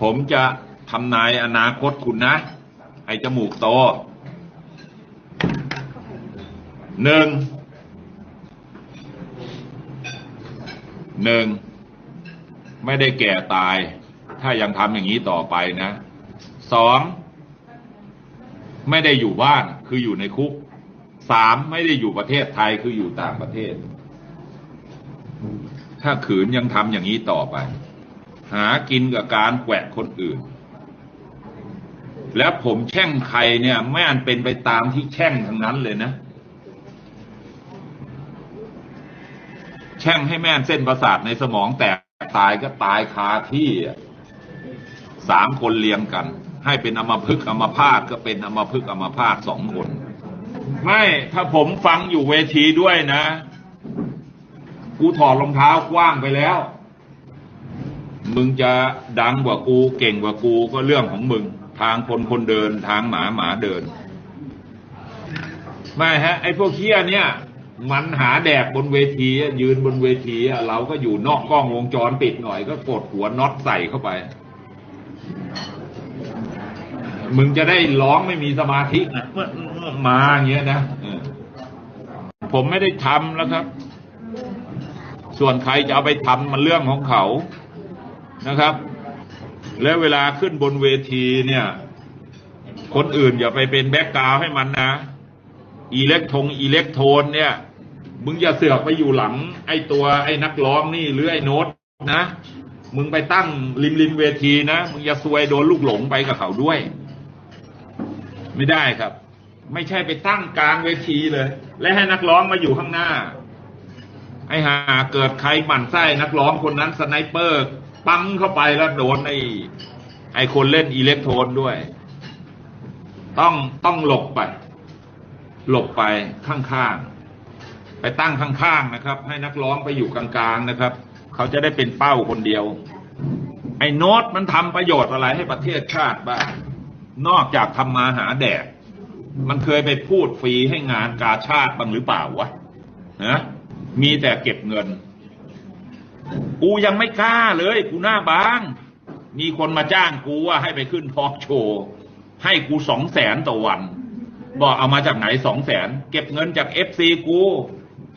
ผมจะทำนายอนาคตคุณนะ ไอ้จมูกโตหนึ่งหนึ่งไม่ได้แก่ตาย ถ้ายังทำอย่างนี้ต่อไปนะสองไม่ได้อยู่บ้านคืออยู่ในคุกสามไม่ได้อยู่ประเทศไทยคืออยู่ต่างประเทศ ถ้าขืนยังทำอย่างนี้ต่อไป หากินกับการแกวะคนอื่น แล้วผมแช่งใครเนี่ยแม่นเป็นไปตามที่แช่งทั้งนั้นเลยนะ แช่งให้แม่นเส้นประสาทในสมองแตกตายก็ตายคาที่สามคนเรียงกัน ให้เป็นอมพึกอมพาตก็เป็นอมพึกอมพาตสองคนไม่ถ้าผมฟังอยู่เวทีด้วยนะ กูถอดรองเท้ากว้างไปแล้ว มึงจะดังกว่ากูเก่งกว่ากูก็เรื่องของมึง ทางคนคนเดินทางหมาหมาเดิน ไม่ฮะ ไอ้พวกเคี้ยเนี่ย มันหาแดกบนเวที ยืนบนเวทีเราก็อยู่นอกกล้องวงจรปิดหน่อยก็กดหัวน็อตใส่เข้าไป มึงจะได้ร้องไม่มีสมาธินะเมื่อมาอย่างเงี้ยนะผมไม่ได้ทำแล้วครับ ส่วนใครจะเอาไปทำมันเรื่องของเขา นะครับ แล้วเวลาขึ้นบนเวทีเนี่ย คนอื่นอย่าไปเป็นแบ็กกราวให้มันนะ อิเล็กทงอิเล็กโทนเนี่ย มึงอย่าเสือกไปอยู่หลัง ไอ้ตัวไอ้นักร้องนี่หรือไอ้โน้ตนะ มึงไปตั้งริมริมเวทีนะ มึงอย่าซวยโดนลูกหลงไปกับเขาด้วย ไม่ได้ครับ ไม่ใช่ไปตั้งกลางเวทีเลย และให้นักร้องมาอยู่ข้างหน้าไอ้หาเกิดใครหมั่นไส้นักร้องคนนั้นสไนเปอร์ ปั๊มเข้าไปแล้วโดนไอ้ไอ้คนเล่นอิเล็กโทรนด้วย ต้องต้องหลบไป หลบไปข้างๆ ไปตั้งข้างๆนะครับ ให้นักร้องไปอยู่กลางๆนะครับ เขาจะได้เป็นเป้าคนเดียว ไอ้โน้ตมันทำประโยชน์อะไรให้ประเทศชาติบ้างนอกจากทำมาหาแดก มันเคยไปพูดฟรีให้งานกาชาติบ้างหรือเปล่าวะนะมีแต่เก็บเงิน กูยังไม่กล้าเลย กูหน้าบาง มีคนมาจ้างกูว่าให้ไปขึ้นทอล์กโชว์ ให้กูสองแสนต่อวัน บอกเอามาจากไหนสองแสนเก็บเงินจากเอฟซีกู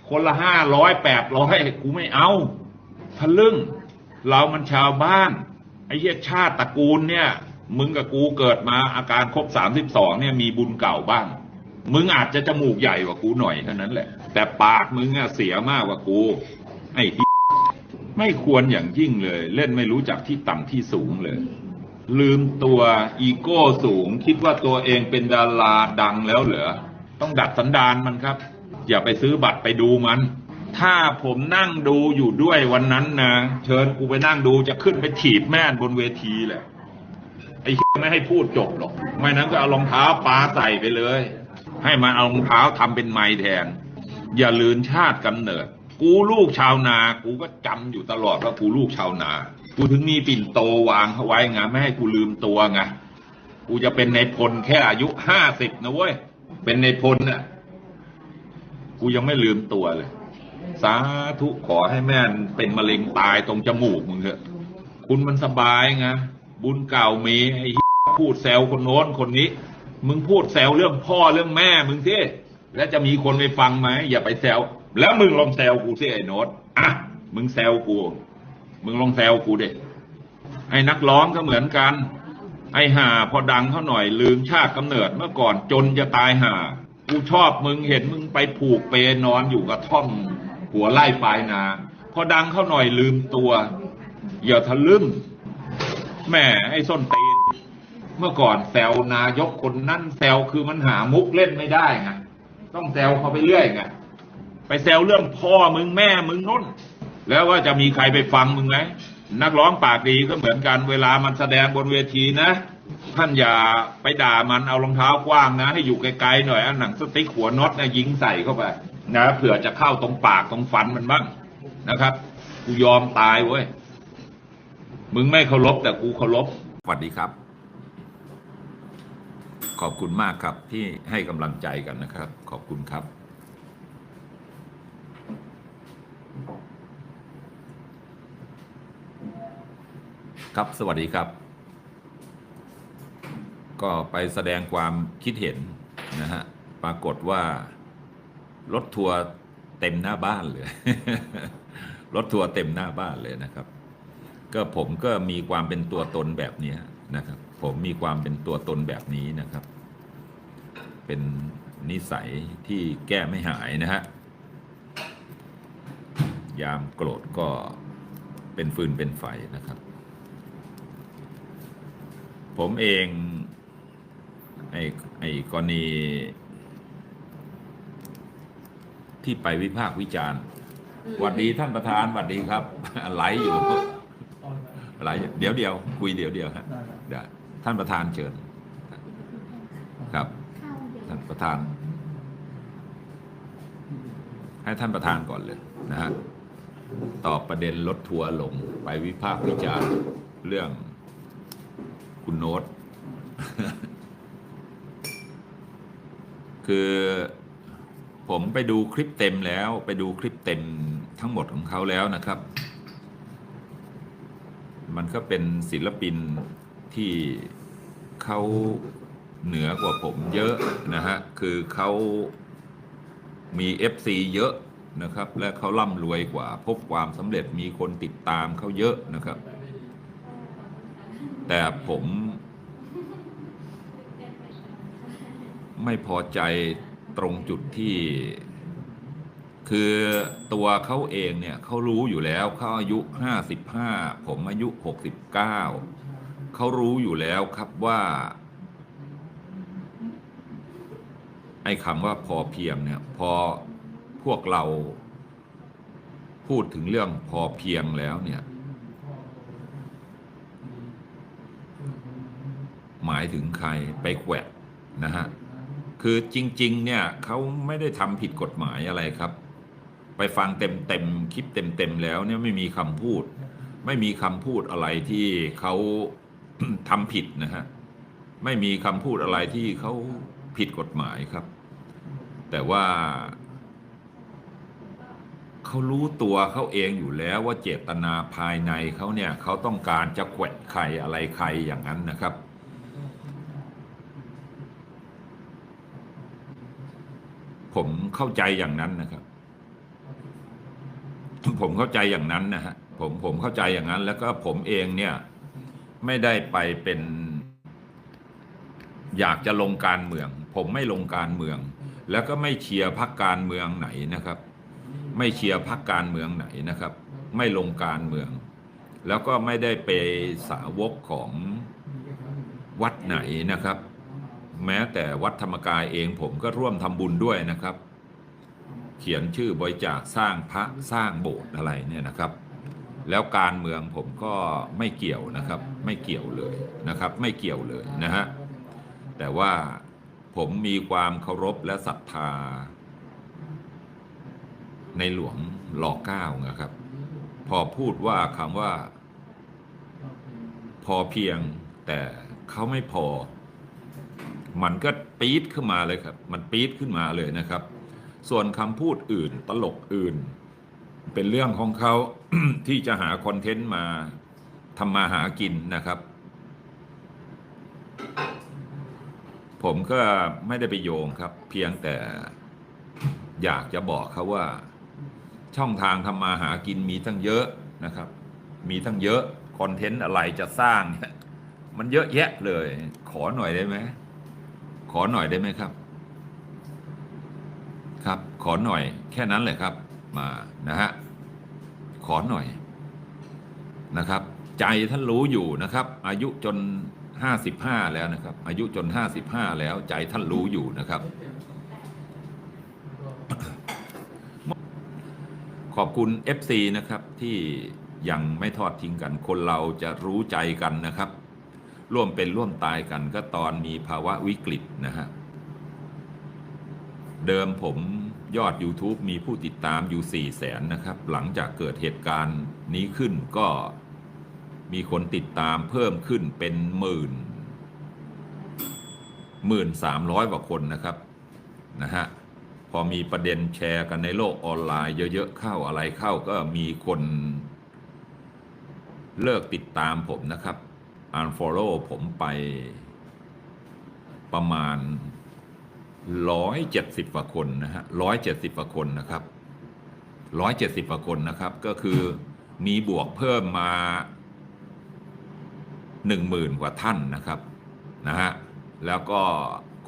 คนละห้าร้อยแปดร้อยกูไม่เอาทะลึ่ง เรามันชาวบ้าน ไอ้เหี้ยชาติตระกูลเนี่ย มึงกับกูเกิดมาอาการครบสามสิบสองเนี่ยมีบุญเก่าบ้าง มึงอาจจะจมูกใหญ่กว่ากูหน่อยเท่านั้นแหละ แต่ปากมึงอะเสียมากกว่ากู ไอ้ ไม่ควรอย่างยิ่งเลย เล่นไม่รู้จักที่ต่ำที่สูงเลย ลืมตัวอีโก้สูง คิดว่าตัวเองเป็นดาราดังแล้วเหรอต้องดัดสันดานมันครับ อย่าไปซื้อบัตรไปดูมัน ถ้าผมนั่งดูอยู่ด้วยวันนั้นนะเชิญกูไปนั่งดูจะขึ้นไปถีบแม่นบนเวทีแหละไอ้ไม่ให้พูดจบหรอกไม่นั้นก็เอารองเท้าปาใส่ไปเลย ให้มันเอารองเท้าทำเป็นไม้แทน อย่าลืนชาติกำเนิด กูลูกชาวนา กูก็จำอยู่ตลอดว่ากูลูกชาวนา กูถึงมีปิ่นโตวางเขาไว้ไงไม่ให้กูลืมตัวไงกูจะเป็นในพลแค่อายุห้าสิบนะเว้ยเป็นในพลน่ะกูยังไม่ลืมตัวเลย สาธุขอให้แม่นเป็นมะเร็งตายตรงจมูกมึงเถอะ คุณมันสบายไงบุญเก่ามีไอ้พูดแซวคนโน้นคนนี้ มึงพูดแซวเรื่องพ่อเรื่องแม่มึงสิแล้วจะมีคนไปฟังไหมอย่าไปแซว แล้วมึงลองแซวกูสิไอ้โน้ตอะ มึงแซวกู มึงลองแซวกูเด็ไอ้นักร้องก็เหมือนกัน ไอ้ห่าพอดังเขาหน่อยลืมชาติกำเนิดเมื่อก่อนจนจะตายห่า กูชอบมึงเห็นมึงไปผูกเปนอนอยู่กับท่อม หัวไล่ปลายนา พอดังเขาหน่อยลืมตัว อย่าทะลึ่งแหม่ไอ้ส้นตีน เมื่อก่อนแซวนายกคนนั้นแซวคือมันหามุกเล่นไม่ได้ไงต้องแซวเขาไปเรื่อยไง ไปแซวเรื่องพ่อมึงแม่มึงนุ่นแล้วว่าจะมีใครไปฟังมึงไหมนักร้องปากดีก็เหมือนกันเวลามันแสดงบนเวทีนะ ท่านอย่าไปด่ามันเอารองเท้ากว้างนะ ให้อยู่ไกลๆหน่อยเอาหนังสติ๊กหัวน็อตนะยิงใส่เข้าไปนะเผื่อจะเข้าตรงปากตรงฟันมันบ้างนะครับกูยอมตายเว้ยมึงไม่เคารพแต่กูเคารพสวัสดีครับ ขอบคุณมากครับที่ให้กำลังใจกันนะครับ ขอบคุณครับ ครับสวัสดีครับ ก็ไปแสดงความคิดเห็นนะฮะปรากฏว่ารถทัวร์เต็มหน้าบ้านเลยรถทัวร์เต็มหน้าบ้านเลยนะครับ ก็ผมก็มีความเป็นตัวตนแบบนี้นะครับ ผมมีความเป็นตัวตนแบบนี้นะครับ เป็นนิสัยที่แก้ไม่หายนะฮะยามโกรธก็เป็นฟืนเป็นไฟนะครับ ผมเองไอ้ไอ้กรณีที่ไปวิพากษ์วิจารณ์หวัดดีท่านประธานหวัดดีครับ ไหลฟ์อยู่ไหลฟ์อยู่เดี๋ยวเดียวคุยเดี๋ยวเดียวฮะเดี๋ยวท่านประธานเชิญครับ ท่านประธาน ให้ท่านประธานก่อนเลยนะฮะตอบประเด็นรถทัวร์หลงไปวิพากษ์วิจารณ์เรื่อง คุณโน้ต คือผมไปดูคลิปเต็มแล้ว ไปดูคลิปเต็มทั้งหมดของเขาแล้วนะครับ มันก็เป็นศิลปินที่เขาเหนือกว่าผมเยอะนะฮะ คือเขามี FC เยอะนะครับ และเขาร่ำรวยกว่า พบความสำเร็จมีคนติดตามเขาเยอะนะครับ แต่ผมไม่พอใจตรงจุดที่ คือตัวเขาเองเนี่ยเขารู้อยู่แล้วเขาอายุห้าสิบห้าผมอายุหกสิบเก้าเขารู้อยู่แล้วครับว่า ไอ้คำว่าพอเพียงเนี่ย พอพวกเรา พูดถึงเรื่องพอเพียงแล้วเนี่ย หมายถึงใครไปแขวะนะฮะคือจริง ๆ เนี่ยเขาไม่ได้ทำผิดกฎหมายอะไรครับ ไปฟังเต็มๆคลิปเต็มๆแล้วเนี่ยไม่มีคำพูด ไม่มีคำพูดอะไรที่เขาทำผิดนะฮะไม่มีคำพูดอะไรที่เขาผิดกฎหมายครับ แต่ว่าเขารู้ตัวเขาเองอยู่แล้วว่าเจตนาภายในเขาเนี่ยเขาต้องการจะแขวะใครอะไรใครอย่างนั้นนะครับ ผมเข้าใจอย่างนั้นนะครับ ผมเข้าใจอย่างนั้นนะฮะผมผมเข้าใจอย่างนั้น แล้วก็ผมเองเนี่ย ไม่ได้ไปเป็น อยากจะลงการเมือง ผมไม่ลงการเมือง แล้วก็ไม่เชียร์พรรคการเมืองไหนนะครับ ไม่เชียร์พรรคการเมืองไหนนะครับ ไม่ลงการเมือง แล้วก็ไม่ได้ไปสาวกของวัดไหนนะครับ แม้แต่วัดธรรมกายเองผมก็ร่วมทำบุญด้วยนะครับ เขียนชื่อบริจาคสร้างพระสร้างโบสถ์อะไรเนี่ยนะครับ แล้วการเมืองผมก็ไม่เกี่ยวนะครับ ไม่เกี่ยวเลยนะครับ ไม่เกี่ยวเลยนะฮะแต่ว่าผมมีความเคารพและศรัทธา ในหลวงรอเก้านะครับ พอพูดว่าคำว่า พอเพียงแต่เขาไม่พอ มันก็ปี๊ดขึ้นมาเลยครับ มันปี๊ดขึ้นมาเลยนะครับ ส่วนคำพูดอื่นตลกอื่น เป็นเรื่องของเขาที่จะหาคอนเทนต์มาทำมาหากินนะครับ ผมก็ไม่ได้ไปโยงครับ เพียงแต่อยากจะบอกเขาว่า ช่องทางทำมาหากินมีทั้งเยอะนะครับ มีทั้งเยอะคอนเทนต์อะไรจะสร้าง มันเยอะแยะเลย ขอหน่อยได้ไหม ขอหน่อยได้ไหมครับ ครับ ขอหน่อย แค่นั้นเลยครับ มานะฮะขอหน่อยนะครับ ใจท่านรู้อยู่นะครับ อายุจนห้าสิบห้าแล้วนะครับ อายุจนห้าสิบห้าแล้ว ใจท่านรู้อยู่นะครับ ขอบคุณ FC นะครับที่ยังไม่ทอดทิ้งกัน คนเราจะรู้ใจกันนะครับ ร่วมเป็นร่วมตายกันก็ตอนมีภาวะวิกฤตนะฮะ เดิมผมยอด YouTube มีผู้ติดตามอยู่4ี่แสนนะครับ หลังจากเกิดเหตุการณ์นี้ขึ้นก็มีคนติดตามเพิ่มขึ้นเป็นหมื่นหมื่นสามร้อยกว่าคนนะครับนะฮะพอมีประเด็นแชร์กันในโลกออนไลน์เยอะๆเข้าอะไรเข้าก็มีคนเลิกติดตามผมนะครับ unfollow ผมไปประมาณร้อยเจ็ดสิบกว่าคนนะฮะร้อยเจ็ดสิบกว่าคนนะครับร้อยเจ็ดสิบกว่าคนนะครับ ก็คือมีบวกเพิ่มมาหนึ่งหมื่นกว่าท่านนะครับนะฮะแล้วก็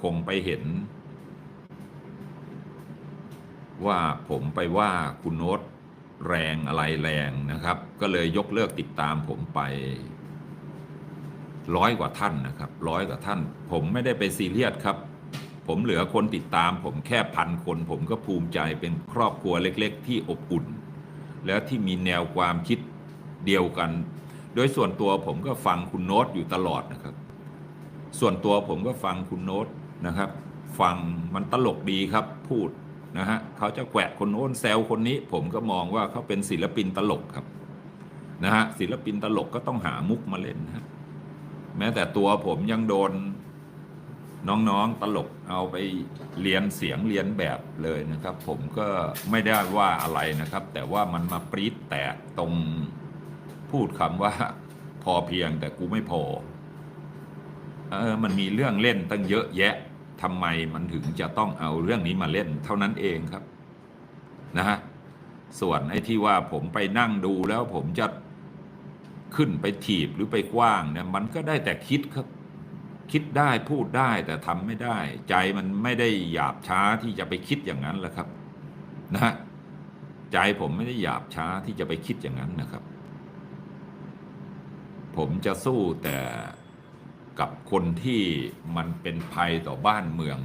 คงไปเห็น ว่าผมไปว่าคุณโน้ตแรงอะไรแรงนะครับ ก็เลยยกเลิกติดตามผมไป ร้อยกว่าท่านนะครับร้อยกว่าท่าน ผมไม่ได้ไปซีเรียสครับ ผมเหลือคนติดตาม ผมแค่พันคน ผมก็ภูมิใจเป็นครอบครัวเล็กๆ ที่อบอุ่น แล้วที่มีแนวความคิดเดียวกัน โดยส่วนตัวผมก็ฟังคุณโน้ตอยู่ตลอดนะครับ ส่วนตัวผมก็ฟังคุณโน้ตนะครับ ฟังมันตลกดีครับพูดนะฮะเขาจะแกวะคนโน้นแซวคนนี้ ผมก็มองว่าเขาเป็นศิลปินตลกครับนะฮะศิลปินตลกก็ต้องหามุกมาเล่นนะฮะ แม้แต่ตัวผมยังโดนน้องๆตลกเอาไปเรียนเสียงเรียนแบบเลยนะครับ ผมก็ไม่ได้ว่าอะไรนะครับ แต่ว่ามันมาปรี๊ดแตกตรงพูดคำว่าพอเพียงแต่กูไม่พอเออมันมีเรื่องเล่นตั้งเยอะแยะทำไมมันถึงจะต้องเอาเรื่องนี้มาเล่นเท่านั้นเองครับนะฮะส่วนไอ้ที่ว่าผมไปนั่งดูแล้วผมจะ ขึ้นไปถีบหรือไปกว้างเนี่ยมันก็ได้แต่คิดครับ คิดได้พูดได้แต่ทำไม่ได้ ใจมันไม่ได้หยาบช้าที่จะไปคิดอย่างนั้นแหละครับนะฮะใจผมไม่ได้หยาบช้าที่จะไปคิดอย่างนั้นนะครับ ผมจะสู้แต่กับคนที่มันเป็นภัยต่อบ้านเมือง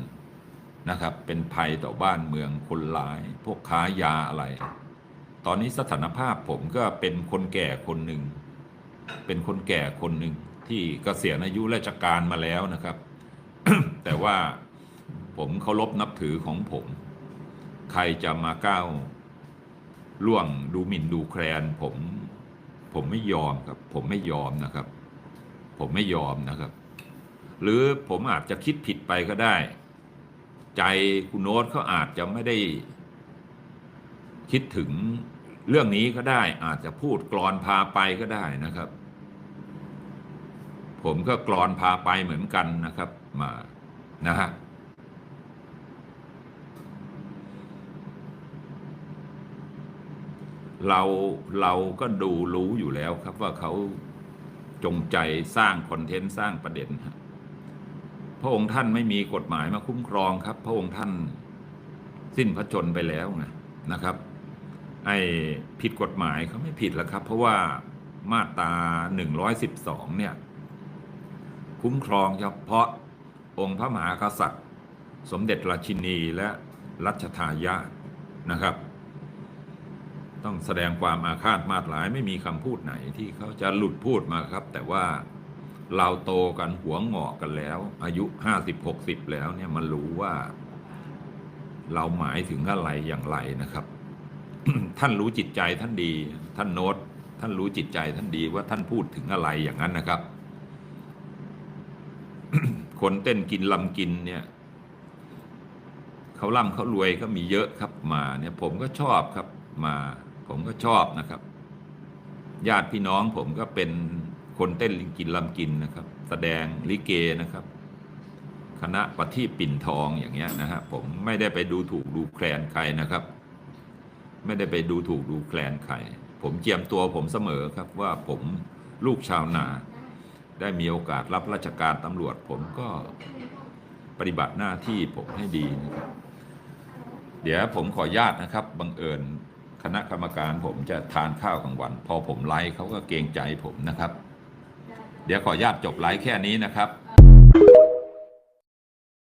นะครับ เป็นภัยต่อบ้านเมืองคนร้าย พวกค้ายาอะไร ตอนนี้สถานภาพผมก็เป็นคนแก่คนหนึ่ง เป็นคนแก่คนหนึ่งที่เกษียณอายุราชการมาแล้วนะครับ แต่ว่าผมเคารพนับถือของผม ใครจะมาก้าวล่วงดูหมิ่นดูแคลนผมผมไม่ยอมครับ ผมไม่ยอมนะครับ ผมไม่ยอมนะครับ หรือผมอาจจะคิดผิดไปก็ได้ ใจคุณโน้ตเขาอาจจะไม่ได้ คิดถึงเรื่องนี้ก็ได้ อาจจะพูดกรอนพาไปก็ได้นะครับ ผมก็กรอนพาไปเหมือนกันนะครับมานะฮะเราเราก็ดูรู้อยู่แล้วครับว่าเขาจงใจสร้างคอนเทนต์สร้างประเด็นฮะพระองค์ท่านไม่มีกฎหมายมาคุ้มครองครับ พระองค์ท่านสิ้นพระชนไปแล้วไงนะครับ ไอ้ผิดกฎหมายเขาไม่ผิดแล้วครับ เพราะว่ามาตราหนึ่งร้อยสิบสองเนี่ย คุ้มครองเฉพาะองค์พระมหากษัตริย์ สมเด็จราชินีและรัชทายาทนะครับ ต้องแสดงความอาฆาตมาตร้ายไม่มีคำพูดไหนที่เขาจะหลุดพูดมาครับ แต่ว่าเราโตกันหัวงอกกันแล้ว อายุห้าสิบหกสิบแล้วเนี่ยมันรู้ว่า เราหมายถึงอะไรอย่างไรนะครับ ท่านรู้จิตใจท่านดี ท่านโน้ตท่านรู้จิตใจท่านดีว่าท่านพูดถึงอะไรอย่างนั้นนะครับ คนเต้นกินลำกินเนี่ยเขาร่ำเขารวยก็มีเยอะครับมาเนี่ยผมก็ชอบครับมา ผมก็ชอบนะครับ ญาติพี่น้องผมก็เป็นคนเต้นลิงกินลำกินนะครับ แสดงลิเกนะครับ คณะปฏิปิ่นทองอย่างเงี้ยนะฮะผมไม่ได้ไปดูถูกดูแคลนใครนะครับ ไม่ได้ไปดูถูกดูแคลนใครผมเจียมตัวผมเสมอครับว่าผมลูกชาวนา ได้มีโอกาสรับราชการตำรวจ ผมก็ปฏิบัติหน้าที่ผมให้ดีนะครับ เดี๋ยวผมขออนุญาตนะครับบังเอิญคณะกรรมการผมจะทานข้าวกลางวัน พอผมไลฟ์เขาก็เกรงใจผมนะครับ เดี๋ยวขออนุญาตจบไลฟ์แค่นี้นะครับ